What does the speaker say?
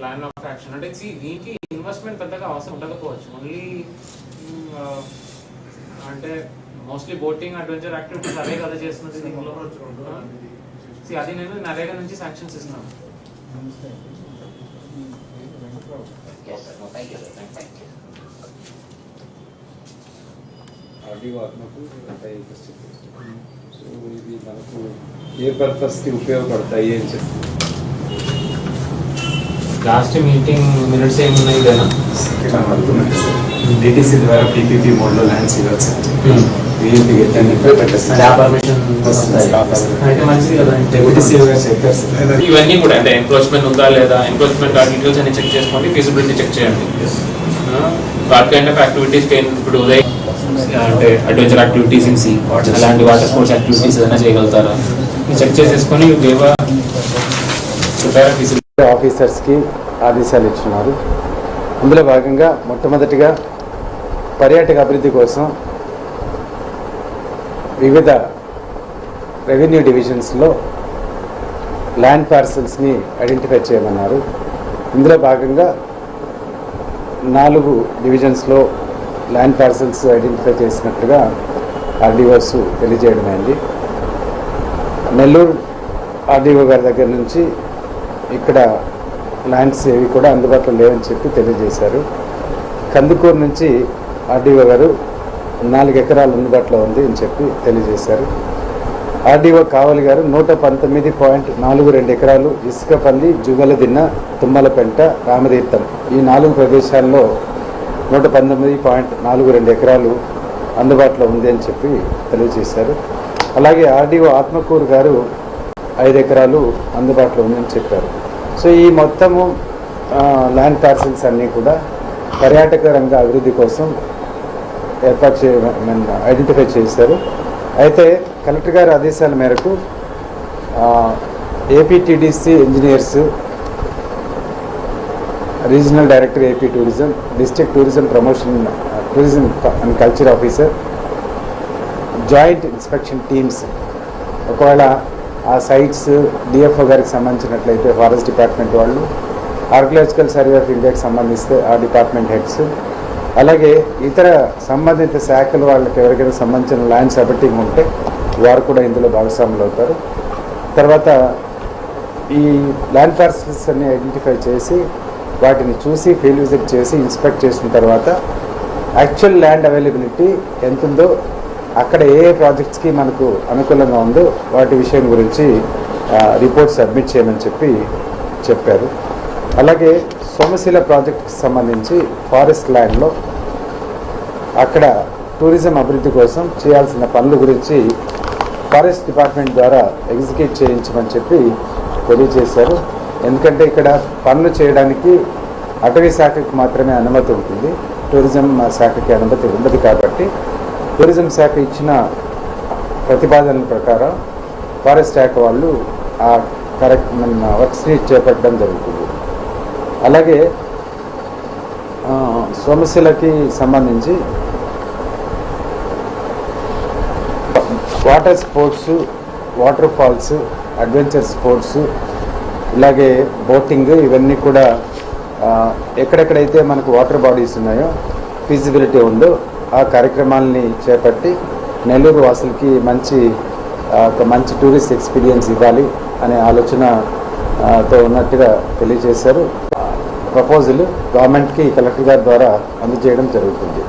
Plan of action అంటే see, దీనికి investment పెద్దగా అవసరం ఉండకపోవచ్చు. ఓన్లీ అంటే మోస్ట్లీ బోటింగ్ అడ్వెంచర్ యాక్టివిటీస్ అవే కదా చేస్తున్నది దీనిలో See, అది నేను నరేగా నుంచి శాంక్షన్స్ ఇస్తున్నాను. ఆత్మకు ఉంటాయి సో ఇవి మనకు ఏ పర్పస్కి ఉపయోగపడతాయి అని చెప్పి. లాస్ట్ మీటింగ్ మినిట్స్ ఏమున్నాయి కదా? డిటిసి ద్వారా పీపీపీ మోడ్లో ల్యాండ్స్ ఇవ్వచ్చు. చెప్పారు సార్. ఇవన్నీ కూడా అంటే ఎంక్రోచ్మెంట్ ఉందా లేదా ఎంక్రోచ్మెంట్ ఆ డీటెయిల్స్ అన్ని చెక్ చేసుకోండి ఫీజిబిలిటీ చెక్ చేయండి. వాట్ కైండ్ ఆఫ్ యాక్టివిటీస్ ఇప్పుడు ఉదయం అంటే అడ్వెంచర్ యాక్టివిటీస్ ఇన్ సీ అలాంటి వాటర్ స్పోర్ట్స్ యాక్టివిటీస్ ఏదైనా చేయగలుగుతారా? చెక్ చేసేసుకొని దేవ ప్రిపేర్ ఫీజిబిలిటీ ఆఫీసర్స్కి ఆదేశాలు ఇచ్చినారు. అందులో భాగంగా మొట్టమొదటిగా పర్యాటక అభివృద్ధి కోసం వివిధ రెవెన్యూ డివిజన్స్లో ల్యాండ్ పార్సల్స్ని ఐడెంటిఫై చేయమన్నారు. ఇందులో భాగంగా నాలుగు డివిజన్స్లో ల్యాండ్ పార్సల్స్ ఐడెంటిఫై చేసినట్టుగా ఆర్డీఓస్ తెలియజేయడమైంది. నెల్లూరు ఆర్డీఓ గారి దగ్గర నుంచి ఇక్కడ ల్యాండ్స్ ఏవి కూడా అందుబాటులో లేవని చెప్పి తెలియజేశారు. కందుకూరు నుంచి ఆర్డీఓ గారు నాలుగు ఎకరాలు అందుబాటులో ఉంది అని చెప్పి తెలియజేశారు. ఆర్డీఓ కావలి గారు నూట పంతొమ్మిది పాయింట్ నాలుగు రెండు ఎకరాలు ఇసుకపల్లి జుగలదిన్న తుమ్మలపెంట రామతీర్థం ఈ నాలుగు ప్రదేశాల్లో నూట పంతొమ్మిది పాయింట్ నాలుగు రెండు ఎకరాలు అందుబాటులో ఉంది అని చెప్పి తెలియజేశారు. అలాగే ఆర్డీఓ ఆత్మకూరు గారు ఎకరాలు అందుబాటులో ఉందని చెప్పారు. సో ఈ మొత్తము ల్యాండ్ పార్సల్స్ అన్నీ కూడా పర్యాటక రంగ అభివృద్ధి కోసం ఏర్పాటు చే ఐడెంటిఫై చేశారు. అయితే కలెక్టర్ గారి ఆదేశాల మేరకు APTDC engineers regional director AP tourism district tourism promotion tourism and culture officer joint inspection teams ఒకవేళ ఆ సైట్స్ డిఎఫ్ఓ గారికి సంబంధించినట్లయితే ఫారెస్ట్ డిపార్ట్మెంట్ వాళ్ళు ఆర్కియలాజికల్ సర్వే ఆఫ్ ఇండియాకి సంబంధిస్తే ఆ డిపార్ట్మెంట్ హెడ్స్ అలాగే ఇతర సంబంధిత శాఖలు వాళ్ళకి ఎవరికైనా సంబంధించిన ల్యాండ్ సబటింగ్ ఉంటే వారు కూడా ఇందులో భాగస్వాములు అవుతారు. తర్వాత ఈ ల్యాండ్ పార్సల్స్ అన్ని ఐడెంటిఫై చేసి వాటిని చూసి ఫీల్డ్ విజిట్ చేసి ఇన్స్పెక్ట్ చేసిన తర్వాత యాక్చువల్ ల్యాండ్ అవైలబిలిటీ ఎంత ఉందో అక్కడ ఏ ఏ ప్రాజెక్ట్స్కి మనకు అనుకూలంగా ఉందో వాటి విషయం గురించి రిపోర్ట్ సబ్మిట్ చేయమని చెప్పి చెప్పారు. అలాగే సోమశిల ప్రాజెక్ట్కి సంబంధించి ఫారెస్ట్ ల్యాండ్లో అక్కడ టూరిజం అభివృద్ధి కోసం చేయాల్సిన పనుల గురించి ఫారెస్ట్ డిపార్ట్మెంట్ ద్వారా ఎగ్జిక్యూట్ చేయించమని చెప్పి తెలియజేశారు. ఎందుకంటే ఇక్కడ పనులు చేయడానికి అటవీ శాఖకి మాత్రమే అనుమతి ఉంటుంది. టూరిజం శాఖకి అనుమతి ఉండదు కాబట్టి టూరిజం శాఖ ఇచ్చిన ప్రతిపాదన ప్రకారం ఫారెస్ట్ శాఖ వాళ్ళు ఆ కరెక్ట్ మన వర్క్స్ని చేపట్టడం జరుగుతుంది. అలాగే సమస్యలకి సోమశిలకి సంబంధించి water sports water falls adventure sports ఇలాగే బోటింగ్ ఇవన్నీ కూడా ఎక్కడెక్కడైతే మనకు వాటర్ బాడీస్ ఉన్నాయో ఫీజిబిలిటీ ఉందో ఆ కార్యక్రమాల్ని చేపట్టి నెల్లూరు వాసులకి మంచి ఒక మంచి టూరిస్ట్ ఎక్స్పీరియన్స్ ఇవ్వాలి అనే ఆలోచనతో ఉన్నట్టుగా తెలియజేశారు. ప్రపోజల్ గవర్నమెంట్కి కలెక్టర్ గారి ద్వారా అందజేయడం జరుగుతుంది.